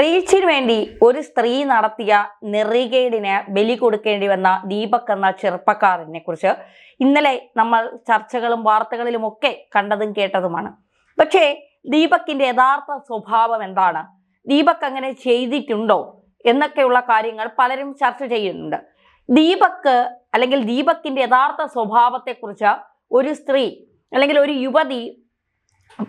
റീച്ചിന് വേണ്ടി ഒരു സ്ത്രീ നടത്തിയ നെറികേടിന് ബലി കൊടുക്കേണ്ടി വന്ന ദീപക് എന്ന ചെറുപ്പക്കാരനെ കുറിച്ച് ഇന്നലെ നമ്മൾ ചർച്ചകളും വാർത്തകളിലും ഒക്കെ കണ്ടതും കേട്ടതുമാണ്. പക്ഷേ ദീപക്കിന്റെ യഥാർത്ഥ സ്വഭാവം എന്താണ്? ദീപക് അങ്ങനെ ചെയ്തിട്ടുണ്ടോ? എന്നൊക്കെയുള്ള കാര്യങ്ങൾ പലരും ചർച്ച ചെയ്യുന്നുണ്ട്. ദീപക്ക് അല്ലെങ്കിൽ ദീപക്കിന്റെ യഥാർത്ഥ സ്വഭാവത്തെക്കുറിച്ച് ഒരു സ്ത്രീ അല്ലെങ്കിൽ ഒരു യുവതി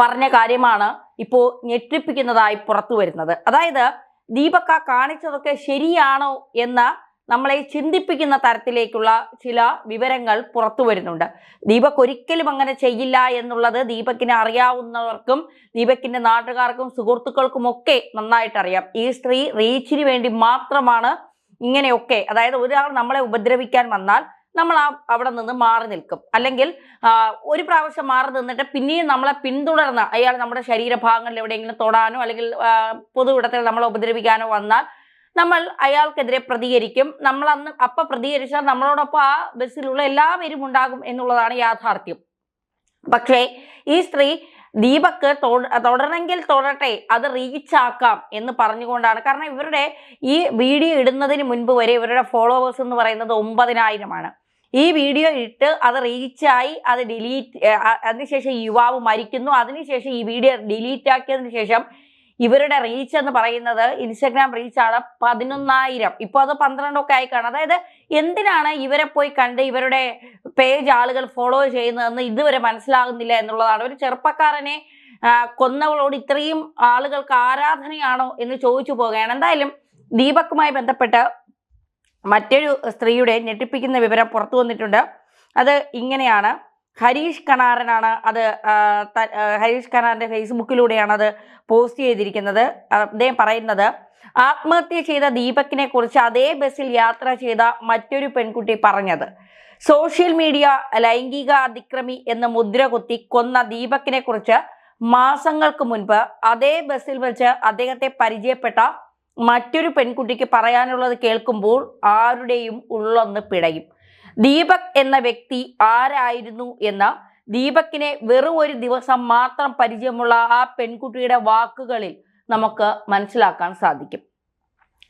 പറഞ്ഞ കാര്യമാണ് ഇപ്പോൾ ഞെട്ടിപ്പിക്കുന്നതായി പുറത്തു വരുന്നത്. അതായത് ദീപക്ക കാണിച്ചതൊക്കെ ശരിയാണോ എന്ന് നമ്മളെ ചിന്തിപ്പിക്കുന്ന തരത്തിലേക്കുള്ള ചില വിവരങ്ങൾ പുറത്തു വരുന്നുണ്ട്. ദീപക് ഒരിക്കലും അങ്ങനെ ചെയ്യില്ല എന്നുള്ളത് ദീപക്കിനെ അറിയാവുന്നവർക്കും ദീപക്കിന്റെ നാട്ടുകാർക്കും സുഹൃത്തുക്കൾക്കും ഒക്കെ നന്നായിട്ട് അറിയാം. ഈ സ്ത്രീ റീച്ചിന് വേണ്ടി മാത്രമാണ് ഇങ്ങനെയൊക്കെ അതായത് ഒരാൾ നമ്മളെ ഉപദ്രവിക്കാൻ വന്നാൽ നമ്മൾ ആ അവിടെ നിന്ന് മാറി നിൽക്കും. അല്ലെങ്കിൽ ഒരു പ്രാവശ്യം മാറി നിന്നിട്ട് പിന്നെയും നമ്മളെ പിന്തുടർന്ന് അയാൾ നമ്മുടെ ശരീരഭാഗങ്ങളിൽ എവിടെയെങ്കിലും തൊടാനോ അല്ലെങ്കിൽ പൊതു ഇടത്തിൽ നമ്മളെ ഉപദ്രവിക്കാനോ വന്നാൽ നമ്മൾ അയാൾക്കെതിരെ പ്രതികരിക്കും. നമ്മൾ അന്ന് അപ്പൊ പ്രതികരിച്ചാൽ നമ്മളോടൊപ്പം ആ ബസ്സിലുള്ള എല്ലാവരും ഉണ്ടാകും എന്നുള്ളതാണ് യാഥാർത്ഥ്യം. പക്ഷേ ഈ സ്ത്രീ ദീപക്ക് തുടരണമെങ്കിൽ തുടരട്ടെ അത് റീച്ച് ആക്കാം എന്ന് പറഞ്ഞുകൊണ്ടാണ്. കാരണം ഇവരുടെ ഈ വീഡിയോ ഇടുന്നതിന് മുൻപ് വരെ ഇവരുടെ ഫോളോവേഴ്സ് എന്ന് പറയുന്നത് ഒമ്പതിനായിരമാണ്. ഈ വീഡിയോ ഇട്ട് അത് റീച്ചായി അത് ഡിലീറ്റ് അതിനുശേഷം യുവാവ് മരിക്കുന്നു. അതിനുശേഷം ഈ വീഡിയോ ഡിലീറ്റ് ആക്കിയതിന് ശേഷം ഇവരുടെ റീച്ച് എന്ന് പറയുന്നത് ഇൻസ്റ്റഗ്രാം റീച്ചാണ് പതിനൊന്നായിരം. ഇപ്പോൾ അത് പന്ത്രണ്ടൊക്കെ ആയി കാണും. അതായത് എന്തിനാണ് ഇവരെ പോയി കണ്ട് ഇവരുടെ പേജ് ആളുകൾ ഫോളോ ചെയ്യുന്നതെന്ന് ഇതുവരെ മനസ്സിലാകുന്നില്ല എന്നുള്ളതാണ്. ഒരു ചെറുപ്പക്കാരനെ കൊന്നവളോട് ഇത്രയും ആളുകൾക്ക് ആരാധനയാണോ എന്ന് ചോദിച്ചു പോകുകയാണ് എന്തായാലും ദീപക്കുമായി ബന്ധപ്പെട്ട് മറ്റൊരു സ്ത്രീയുടെ ഞെട്ടിപ്പിക്കുന്ന വിവരം പുറത്തു വന്നിട്ടുണ്ട്. അത് ഇങ്ങനെയാണ്. ഹരീഷ് കണാറിനാണ് അത് ഹരീഷ് കണാറിന്റെ ഫേസ്ബുക്കിലൂടെയാണ് അത് പോസ്റ്റ് ചെയ്തിരിക്കുന്നത്. അദ്ദേഹം പറയുന്നത് ആത്മഹത്യ ചെയ്ത ദീപക്കിനെ കുറിച്ച് അതേ ബസ്സിൽ യാത്ര ചെയ്ത മറ്റൊരു പെൺകുട്ടി പറഞ്ഞത്. സോഷ്യൽ മീഡിയ ലൈംഗിക അതിക്രമി എന്ന് മുദ്ര കുത്തി കൊന്ന ദീപക്കിനെ കുറിച്ച് മാസങ്ങൾക്ക് മുൻപ് അതേ ബസ്സിൽ വെച്ച് അദ്ദേഹത്തെ പരിചയപ്പെട്ട മറ്റൊരു പെൺകുട്ടിക്ക് പറയാനുള്ളത് കേൾക്കുമ്പോൾ ആരുടെയും ഉള്ളൊന്ന് പിടയും. ദീപക് എന്ന വ്യക്തി ആരായിരുന്നു എന്ന ദീപക്കിനെ വെറും ഒരു ദിവസം മാത്രം പരിചയമുള്ള ആ പെൺകുട്ടിയുടെ വാക്കുകളിൽ നമുക്ക് മനസ്സിലാക്കാൻ സാധിക്കും.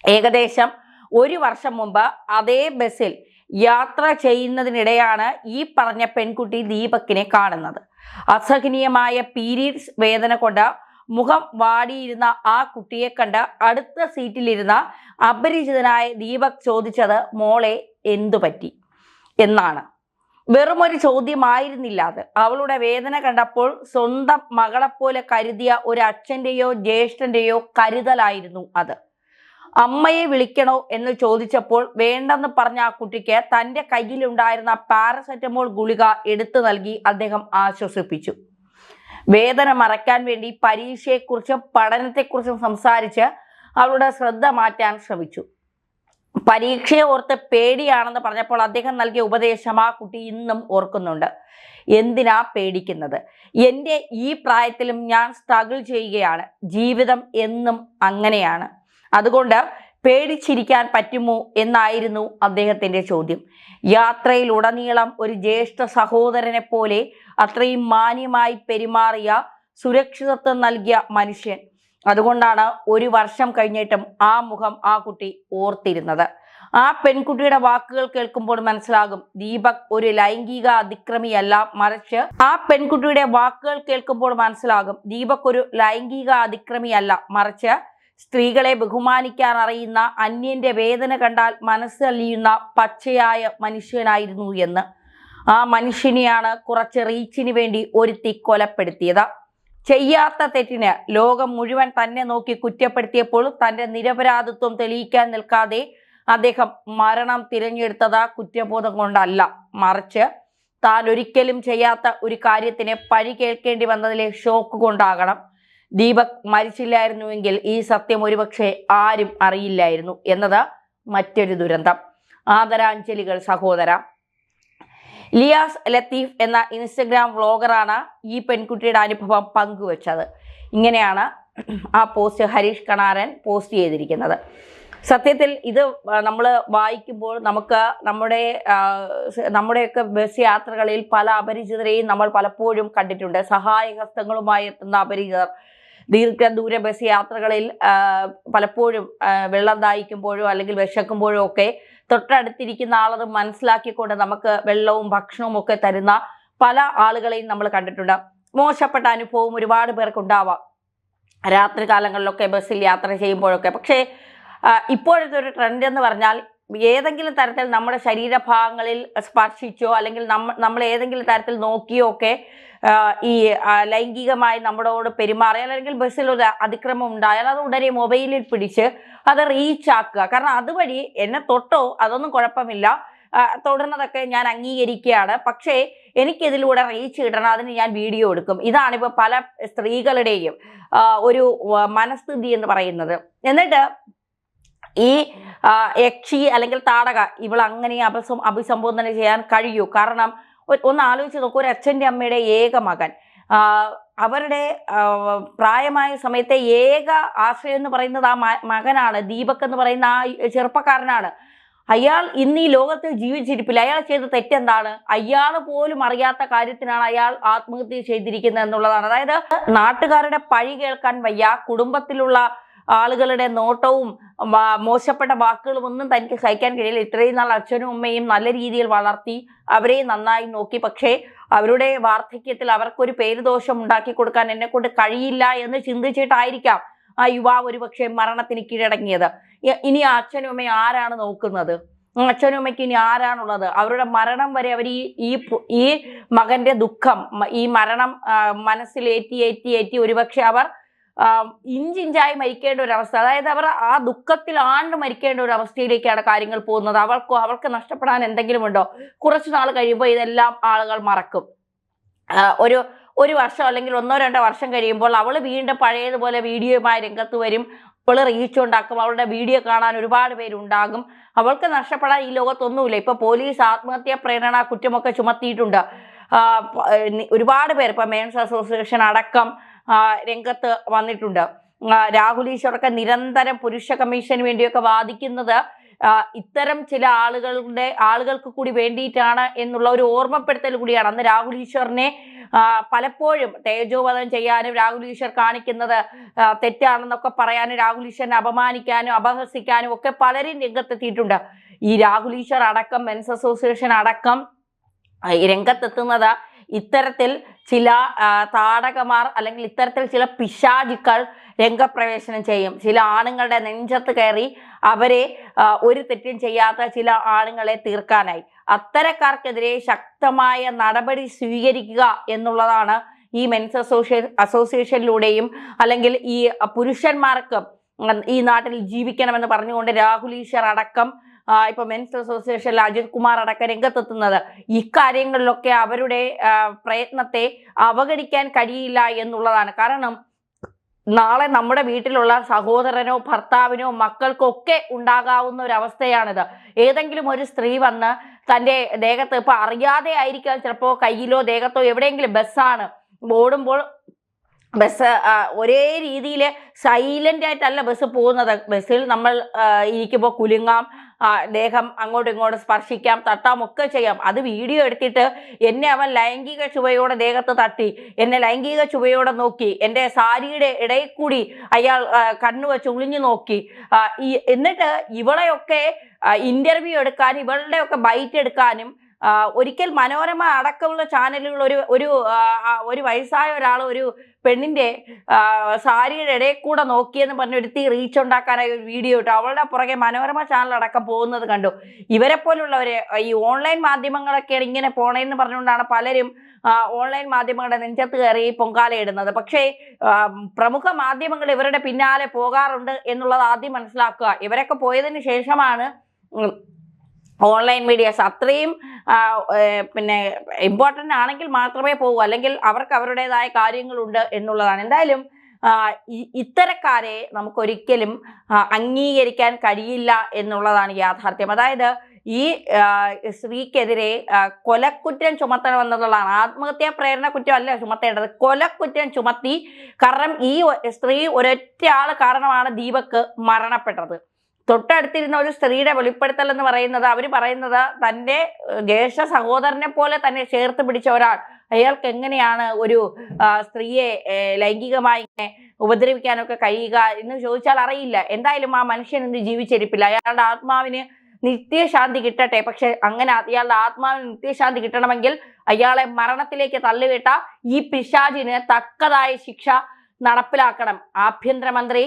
ഏകദേശം ഒരു വർഷം മുമ്പ് അതേ ബസ്സിൽ യാത്ര ചെയ്യുന്നതിനിടെയാണ് ഈ പറഞ്ഞ പെൺകുട്ടി ദീപക്കിനെ കാണുന്നത്. അസഹനീയമായ പീരീഡ്സ് വേദന കൊണ്ട് മുഖം വാടിയിരുന്ന ആ കുട്ടിയെ കണ്ട് അടുത്ത സീറ്റിലിരുന്ന അപരിചിതനായ ദീപക് ചോദിച്ചത് മോളെ എന്തു പറ്റി? എന്നാണ്. വെറുമൊരു ചോദ്യമായിരുന്നില്ല അത്. അവളുടെ വേദന കണ്ടപ്പോൾ സ്വന്തം മകളെപ്പോലെ കരുതിയ ഒരു അച്ഛന്റെയോ ജ്യേഷ്ഠന്റെയോ കരുതലായിരുന്നു അത്. അമ്മയെ വിളിക്കണോ? എന്ന് ചോദിച്ചപ്പോൾ വേണ്ടെന്ന് പറഞ്ഞ ആ കുട്ടിക്ക് തന്റെ കയ്യിലുണ്ടായിരുന്ന പാരസെറ്റമോൾ ഗുളിക എടുത്തു നൽകി അദ്ദേഹം ആശ്വസിപ്പിച്ചു. വേദന മറയ്ക്കാൻ വേണ്ടി പരീക്ഷയെക്കുറിച്ചും പഠനത്തെക്കുറിച്ചും സംസാരിച്ച് അവളുടെ ശ്രദ്ധ മാറ്റാൻ ശ്രമിച്ചു. പരീക്ഷയെ ഓർത്ത് പേടിയാണെന്ന് പറഞ്ഞപ്പോൾ അദ്ദേഹം നൽകിയ ഉപദേശം ആ കുട്ടി ഇന്നും ഓർക്കുന്നുണ്ട്. എന്തിനാ പേടിക്കുന്നത്? എന്റെ ഈ പ്രായത്തിലും ഞാൻ സ്ട്രഗിൾ ചെയ്യുകയാണ്. ജീവിതം എന്നും അങ്ങനെയാണ്. അതുകൊണ്ട് പേടിച്ചിരിക്കാൻ പറ്റുമോ എന്നായിരുന്നു അദ്ദേഹത്തിന്റെ ചോദ്യം. യാത്രയിലുടനീളം ഒരു ജ്യേഷ്ഠ സഹോദരനെ പോലെ അത്രയും മാന്യമായി പെരുമാറിയ സുരക്ഷിതത്വം നൽകിയ മനുഷ്യൻ. അതുകൊണ്ടാണ് ഒരു വർഷം കഴിഞ്ഞിട്ടും ആ മുഖം ആ കുട്ടി ഓർത്തിരുന്നത്. ആ പെൺകുട്ടിയുടെ വാക്കുകൾ കേൾക്കുമ്പോൾ മനസ്സിലാകും ദീപക് ഒരു ലൈംഗിക അതിക്രമിയല്ല മറിച്ച് ആ പെൺകുട്ടിയുടെ വാക്കുകൾ കേൾക്കുമ്പോൾ മനസ്സിലാകും ദീപക് ഒരു ലൈംഗിക അതിക്രമിയല്ല മറിച്ച് സ്ത്രീകളെ ബഹുമാനിക്കാൻ അറിയുന്ന അന്യന്റെ വേദന കണ്ടാൽ മനസ്സലിയുന്ന പച്ചയായ മനുഷ്യനായിരുന്നു എന്ന്. ആ മനുഷ്യനെയാണ് കുറച്ച് റീച്ചിന് വേണ്ടി ഒരുത്തി കൊലപ്പെടുത്തിയത്. ചെയ്യാത്ത തെറ്റിന് ലോകം മുഴുവൻ തന്നെ നോക്കി കുറ്റപ്പെടുത്തിയപ്പോൾ തന്റെ നിരപരാധിത്വം തെളിയിക്കാൻ നിൽക്കാതെ അദ്ദേഹം മരണം തിരഞ്ഞെടുത്തത് കുറ്റബോധം കൊണ്ടല്ല. മറിച്ച് താൻ ഒരിക്കലും ചെയ്യാത്ത ഒരു കാര്യത്തിന് പഴി കേൾക്കേണ്ടി വന്നതിലെ ഷോക്ക് കൊണ്ടാകണം. ദീപക് മരിച്ചില്ലായിരുന്നുവെങ്കിൽ ഈ സത്യം ഒരുപക്ഷെ ആരും അറിയില്ലായിരുന്നു എന്നത് മറ്റൊരു ദുരന്തം. ആദരാഞ്ജലികൾ സഹോദര. ലിയാസ് ലത്തീഫ് എന്ന ഇൻസ്റ്റഗ്രാം വ്ളോഗറാണ് ഈ പെൺകുട്ടിയുടെ അനുഭവം പങ്കുവച്ചത്. ഇങ്ങനെയാണ് ആ പോസ്റ്റ് ഹരീഷ് കണാരൻ പോസ്റ്റ് ചെയ്തിരിക്കുന്നത്. സത്യത്തിൽ ഇത് നമ്മൾ വായിക്കുമ്പോൾ നമുക്ക് നമ്മുടെ നമ്മുടെയൊക്കെ ബസ് യാത്രകളിൽ പല അപരിചിതരെയും നമ്മൾ പലപ്പോഴും കണ്ടിട്ടുണ്ട്. സഹായഹസ്തങ്ങളുമായി എത്തുന്ന അപരിചിതർ ദീർഘദൂര ബസ് യാത്രകളിൽ പലപ്പോഴും വെള്ളം ദാഹിക്കുമ്പോഴോ അല്ലെങ്കിൽ വിശക്കുമ്പോഴോ ഒക്കെ തൊട്ടടുത്തിരിക്കുന്ന ആളത് മനസ്സിലാക്കിക്കൊണ്ട് നമുക്ക് വെള്ളവും ഭക്ഷണവും ഒക്കെ തരുന്ന പല ആളുകളെയും നമ്മൾ കണ്ടിട്ടുണ്ട്. മോശപ്പെട്ട അനുഭവം ഒരുപാട് പേർക്ക് ഉണ്ടാവാം രാത്രി കാലങ്ങളിലൊക്കെ ബസ്സിൽ യാത്ര ചെയ്യുമ്പോഴൊക്കെ. പക്ഷേ ഇപ്പോഴത്തെ ഒരു ട്രെൻഡ് എന്ന് പറഞ്ഞാൽ ഏതെങ്കിലും തരത്തിൽ നമ്മുടെ ശരീരഭാഗങ്ങളിൽ സ്പർശിച്ചോ അല്ലെങ്കിൽ നമ്മ നമ്മൾ ഏതെങ്കിലും തരത്തിൽ നോക്കിയോ ഒക്കെ ഈ ലൈംഗികമായി നമ്മളോട് പെരുമാറിയാൽ അല്ലെങ്കിൽ ബസ്സിൽ ഒരു അതിക്രമം ഉണ്ടായാൽ അത് ഉടനെ മൊബൈലിൽ പിടിച്ച് അത് റീച്ച് ആക്കുക. കാരണം അതുവഴി എന്നെ തൊട്ടോ അതൊന്നും കുഴപ്പമില്ല. തുടർന്നതൊക്കെ ഞാൻ അംഗീകരിക്കുകയാണ്. പക്ഷേ എനിക്കിതിലൂടെ റീച്ച് കിട്ടണം അതിന് ഞാൻ വീഡിയോ എടുക്കും. ഇതാണിപ്പോൾ പല സ്ത്രീകളുടെയും ഒരു മനസ്ഥിതി എന്ന് പറയുന്നത്. എന്നിട്ട് ഈ യക്ഷി അല്ലെങ്കിൽ താടക ഇവൾ അങ്ങനെ അപസം അഭിസംബോധന ചെയ്യാൻ കഴിയൂ. കാരണം ഒന്ന് ആലോചിച്ച് നോക്കൂ ഒരു അച്ഛന്റെ അമ്മയുടെ ഏക മകൻ. അവരുടെ പ്രായമായ സമയത്തെ ഏക ആശ്രയം എന്ന് പറയുന്നത് ആ മകനാണ്. ദീപക് എന്ന് പറയുന്ന ആ ചെറുപ്പക്കാരനാണ്. അയാൾ ഇന്ന് ഈ ലോകത്ത് ജീവിച്ചിരിപ്പില്ല. അയാൾ ചെയ്ത തെറ്റെന്താണ്? അയാൾ പോലും അറിയാത്ത കാര്യത്തിനാണ് അയാൾ ആത്മഹത്യ ചെയ്തിരിക്കുന്നത് എന്നുള്ളതാണ്. അതായത് നാട്ടുകാരുടെ പഴി കേൾക്കാൻ വയ്യ. കുടുംബത്തിലുള്ള ആളുകളുടെ നോട്ടവും മോശപ്പെട്ട വാക്കുകളും ഒന്നും തനിക്ക് സഹിക്കാൻ കഴിയില്ല. ഇത്രയും നാൾ അച്ഛനും അമ്മയും നല്ല രീതിയിൽ വളർത്തി അവരെ നന്നായി നോക്കി. പക്ഷേ അവരുടെ വാർദ്ധക്യത്തിൽ അവർക്കൊരു പേരുദോഷം ഉണ്ടാക്കി കൊടുക്കാൻ എന്നെ കൊണ്ട് കഴിയില്ല എന്ന് ചിന്തിച്ചിട്ടായിരിക്കാം ആ യുവാവ് ഒരുപക്ഷെ മരണത്തിന് കീഴടങ്ങിയത്. ഇനി ആ അച്ഛനും അമ്മയും ആരാണ് നോക്കുന്നത്? അച്ഛനും അമ്മയ്ക്ക് ഇനി ആരാണുള്ളത്? അവരുടെ മരണം വരെ അവർ ഈ ഈ ഈ മകന്റെ ദുഃഖം ഈ മരണം മനസ്സിലേറ്റി ഏറ്റി ഏറ്റി ഒരുപക്ഷെ അവർ ഇഞ്ചിഞ്ചായി മരിക്കേണ്ട ഒരു അവസ്ഥ അതായത് അവർ ആ ദുഃഖത്തിൽ ആണ്ട് മരിക്കേണ്ട ഒരു അവസ്ഥയിലേക്കാണ് കാര്യങ്ങൾ പോകുന്നത്. അവൾക്കോ അവൾക്ക് നഷ്ടപ്പെടാൻ എന്തെങ്കിലും ഉണ്ടോ? കുറച്ചു നാൾ കഴിയുമ്പോൾ ഇതെല്ലാം ആളുകൾ മറക്കും. ഒരു ഒരു വർഷം അല്ലെങ്കിൽ ഒന്നോ രണ്ടോ വർഷം കഴിയുമ്പോൾ അവൾ വീണ്ടും പഴയതുപോലെ വീഡിയോയുമായി രംഗത്ത് വരും. അവൾ റീച്ച് ഉണ്ടാക്കും. അവളുടെ വീഡിയോ കാണാൻ ഒരുപാട് പേരുണ്ടാകും അവൾക്ക് നഷ്ടപ്പെടാൻ ഈ ലോകത്തൊന്നുമില്ല. ഇപ്പൊ പോലീസ് ആത്മഹത്യാ പ്രേരണ കുറ്റമൊക്കെ ചുമത്തിയിട്ടുണ്ട്. ഒരുപാട് പേർ ഇപ്പൊ മെയിൻസ് അസോസിയേഷൻ അടക്കം രംഗത്ത് വന്നിട്ടുണ്ട്. രാഹുൽ ഈശ്വറൊക്കെ നിരന്തരം പുരുഷ കമ്മീഷന് വേണ്ടിയൊക്കെ വാദിക്കുന്നത് ഇത്തരം ചില ആളുകളുടെ ആളുകൾക്ക് കൂടി വേണ്ടിയിട്ടാണ് എന്നുള്ള ഒരു ഓർമ്മപ്പെടുത്തൽ കൂടിയാണ്. അന്ന് രാഹുൽ ഈശ്വറിനെ പലപ്പോഴും തേജോവധം ചെയ്യാനും രാഹുൽ ഈശ്വർ കാണിക്കുന്നത് തെറ്റാണെന്നൊക്കെ പറയാനും രാഹുൽ ഈശ്വറിനെ അപമാനിക്കാനും അപഹസിക്കാനും ഒക്കെ പലരും രംഗത്തെത്തിയിട്ടുണ്ട്. ഈ രാഹുൽ ഈശ്വർ അടക്കം മെൻസ് അസോസിയേഷൻ അടക്കം രംഗത്തെത്തുന്നത് ഇത്തരത്തിൽ ചില താടകമാർ അല്ലെങ്കിൽ ഇത്തരത്തിൽ ചില പിശാചുക്കൾ രംഗപ്രവേശനം ചെയ്യും. ചില ആണുങ്ങളുടെ നെഞ്ചത്ത് കയറി അവരെ ഒരു തെറ്റും ചെയ്യാത്ത ചില ആണുങ്ങളെ തീർക്കാനായി. അത്തരക്കാർക്കെതിരെ ശക്തമായ നടപടി സ്വീകരിക്കുക എന്നുള്ളതാണ് ഈ മെൻസ് അസോസിയേ അസോസിയേഷനിലൂടെയും അല്ലെങ്കിൽ ഈ പുരുഷന്മാർക്ക് ഈ നാട്ടിൽ ജീവിക്കണമെന്ന് പറഞ്ഞുകൊണ്ട് രാഹുൽ ഈശ്വർ അടക്കം ഇപ്പൊ മെൻസ് അസോസിയേഷൻ അജിത് കുമാർ അടക്കം രംഗത്തെത്തുന്നത്. ഇക്കാര്യങ്ങളിലൊക്കെ അവരുടെ പ്രയത്നത്തെ അവഗണിക്കാൻ കഴിയില്ല എന്നുള്ളതാണ്. കാരണം നാളെ നമ്മുടെ വീട്ടിലുള്ള സഹോദരനോ ഭർത്താവിനോ മക്കൾക്കൊക്കെ ഉണ്ടാകാവുന്ന ഒരു അവസ്ഥയാണിത് ഏതെങ്കിലും ഒരു സ്ത്രീ വന്ന് തന്റെ ദേഹത്ത് ഇപ്പൊ അറിയാതെ ആയിരിക്കാം. ചിലപ്പോൾ കയ്യിലോ ദേഹത്തോ എവിടെയെങ്കിലും ബസ്സാണ്. ഓടുമ്പോൾ ബസ് ഒരേ രീതിയിൽ സൈലന്റ് ആയിട്ടല്ല ബസ് പോകുന്നത്. ബസ്സിൽ നമ്മൾ ഇരിക്കുമ്പോൾ കുലുങ്ങാം ദേഹം അങ്ങോട്ടും ഇങ്ങോട്ടും സ്പർശിക്കാം തട്ടാം ഒക്കെ ചെയ്യാം. അത് വീഡിയോ എടുത്തിട്ട് എന്നെ അവൻ ലൈംഗിക ചുവയോടെ ദേഹത്ത് തട്ടി എന്നെ ലൈംഗിക ചുവയോടെ നോക്കി എന്റെ സാരിയുടെ ഇടയിൽ കൂടി അയാൾ കണ്ണു വെച്ച് ഉളിഞ്ഞു നോക്കി എന്നിട്ട് ഇവളെയൊക്കെ ഇന്റർവ്യൂ എടുക്കാനും ഇവളുടെയൊക്കെ ബൈറ്റ് എടുക്കാനും ഒരിക്കൽ മനോരമ അടക്കമുള്ള ചാനലുകൾ ഒരു ഒരു ഒരു വയസ്സായ ഒരാൾ ഒരു പെണ്ണിന്റെ സാരിയുടെ ഇടയിൽ കൂടെ നോക്കിയെന്ന് പറഞ്ഞ് റീച്ച് ഉണ്ടാക്കാനായി ഒരു വീഡിയോ ഇട്ടു. അവളുടെ പുറകെ മനോരമ ചാനൽ അടക്കം പോകുന്നത് കണ്ടു. ഇവരെ പോലുള്ളവരെ ഈ ഓൺലൈൻ മാധ്യമങ്ങളൊക്കെയാണ് ഇങ്ങനെ പോണേന്ന് പറഞ്ഞുകൊണ്ടാണ് പലരും ഓൺലൈൻ മാധ്യമങ്ങളുടെ നെഞ്ചത്ത് കയറി പൊങ്കാലയിടുന്നത് പക്ഷേ പ്രമുഖ മാധ്യമങ്ങൾ ഇവരുടെ പിന്നാലെ പോകാറുണ്ട് എന്നുള്ളത് ആദ്യം മനസ്സിലാക്കുക. ഇവരൊക്കെ പോയതിന് ശേഷമാണ് ഓൺലൈൻ മീഡിയാസ് അത്രയും പിന്നെ ഇമ്പോർട്ടന്റ് ആണെങ്കിൽ മാത്രമേ പോകൂ അല്ലെങ്കിൽ അവർക്ക് അവരുടേതായ കാര്യങ്ങളുണ്ട് എന്നുള്ളതാണ്. എന്തായാലും ഇത്തരക്കാരെ നമുക്കൊരിക്കലും അംഗീകരിക്കാൻ കഴിയില്ല എന്നുള്ളതാണ് യാഥാർത്ഥ്യം. അതായത് ഈ സ്ത്രീക്കെതിരെ കൊലക്കുറ്റം ചുമത്തണമെന്നുള്ളതാണ് ആത്മഹത്യാ പ്രേരണ കുറ്റം അല്ല ചുമത്തേണ്ടത്. കൊലക്കുറ്റം ചുമത്തി കാരണം ഈ സ്ത്രീ ഒരൊറ്റ ആൾ കാരണമാണ് ദീപക്ക് മരണപ്പെട്ടത്. തൊട്ടടുത്തിരുന്ന ഒരു സ്ത്രീയുടെ വെളിപ്പെടുത്തൽ എന്ന് പറയുന്നത് അവർ പറയുന്നത് തന്റെ ജ്യേഷ്ഠ സഹോദരനെ പോലെ തന്നെ ചേർത്ത് പിടിച്ച ഒരാൾ. അയാൾക്ക് എങ്ങനെയാണ് ഒരു സ്ത്രീയെ ലൈംഗികമായി ഉപദ്രവിക്കാനൊക്കെ കഴിയുക എന്ന് ചോദിച്ചാൽ അറിയില്ല. എന്തായാലും ആ മനുഷ്യൻ ഇന്ന് ജീവിച്ചിരിപ്പില്ല. അയാളുടെ ആത്മാവിന് നിത്യശാന്തി കിട്ടട്ടെ. പക്ഷെ അങ്ങനെ അയാളുടെ ആത്മാവിന് നിത്യശാന്തി കിട്ടണമെങ്കിൽ അയാളെ മരണത്തിലേക്ക് തള്ളിവിട്ട ഈ പിശാചിന് തക്കതായ ശിക്ഷ നടപ്പിലാക്കണം. ആഭ്യന്തരമന്ത്രി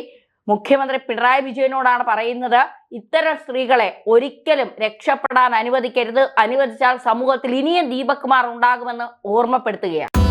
മുഖ്യമന്ത്രി പിണറായി വിജയനോടാണ് പറയുന്നത് ഇത്തരം സ്ത്രീകളെ ഒരിക്കലും രക്ഷപ്പെടാൻ അനുവദിക്കരുത്. അനുവദിച്ചാൽ സമൂഹത്തിൽ ഇനിയും ദീപക് കുമാർ ഉണ്ടാകുമെന്ന് ഓർമ്മപ്പെടുത്തുകയാണ്.